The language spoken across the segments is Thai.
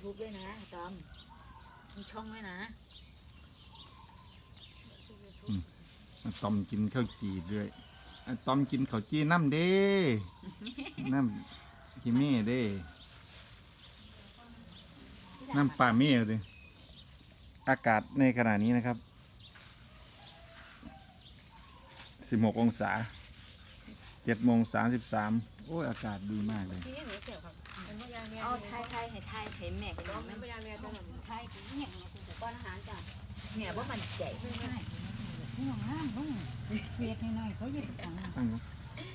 ทุบด้วยนะตอมมีช่องด้วยนะอะตอมกินข้าวจีด้วยอะตอมกินข้าวจีน้ำเด้ น้ำกิเม่เด้ น้ำปลาเม่เลยอากาศในขณะนี้นะครับ 16 องศา 7โมง33โอ้ยอากาศดีมากเลย ที่นี่หนูเสียวครับเป็นพยาเมียเอาไทยไทยให้ไทยเห็นแม่กันน้องไหมเป็นพยาเมียจังหวัดไทยกูเนี่ยกูจะป้อนอาหารจ้ะแม่ว่ามันใจไม่ได้ห่วงห้ามลุงเวียดหน่อยๆเขาหยิบของตั้งอยู่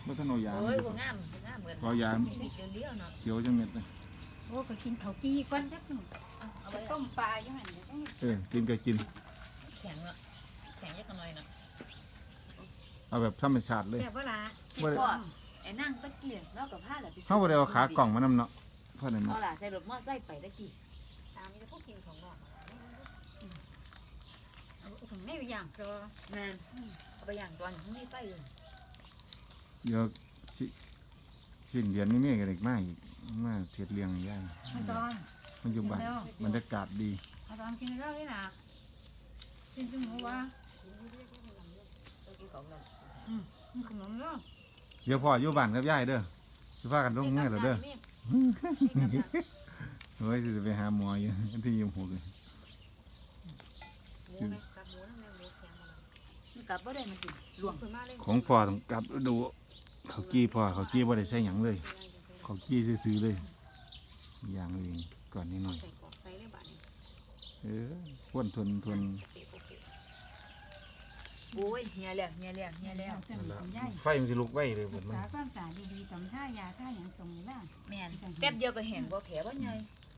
บ่ทันเอายาโอ้ยหัวงามหัวงามเหมือนขอยาติดเลี้ยวๆเนาะเขียวจังเม็ดเลยโอ้ก็กินข้าวจีก่อนจักหนึ่งเอาเอาจะไปต้มปลาอยู่หันเดี๋ยวต้องเออกินก็กินแข็งเนาะแข็งยักหน่อยเนาะเอาแบบธรรมชาติเลยแซ่บเวลา บ่ได้พ่อไอ้นั่งตะเกียงแล้วกับผ้าแหละเขาบ่ได้เอาขากล่องมานำเนาะเพราะนั่นเอาเนาะล่ะใส่รถมอไซค์ไปตะกี้ตามนี้จะพวกกินของนอกเอาถุงนี้ไปย่างก็แม่นเอาไปอย่างตอนนี้ไฟอยู่เดี๋ยวสิสิ้นเดือนนี้แม่ก็เด็กมากอีกมาเทียดเลี้ยงย่างไม่ต้องมันอยู่บ้านบรรยากาศดีเอาตอนกินแล้วนี่นะกินจมูกว่ากินของเรามีขนมเนาะ เดี๋ยวพ่ออยู่บ้านกับยายเด้อสิพากันลงเมื่อแล้วเด้อเฮ้ยสิไปหาหมออยู่ที่ยิมหูเลยหมูไหมกับหมูนั่นแหละหมูแข็งมามันกลับบ่ได้มันสิหลวงขึ้นมาเลยของพ่อต้องกลับดูเขากี้พ่อเขากี้บ่ได้ใช้หยังเลย เขากี้ซื้อๆเลยอย่างเองก่อนนิดหน่อยใส่กรอกใส่เลยบ้านนี้เออพ่นทนทน โอ้ยเฮียแล้วเฮียแล้วเฮียแล้วเส้นมันใหญ่ไฟมันสิลุกไว้เลยผมรักมันษาความสะอาดดีๆตำท่ายาท่าอย่างตรงนี้บ้างแม่นแป๊บเดียวก็แห้งบ่แผลบ่ใหญ่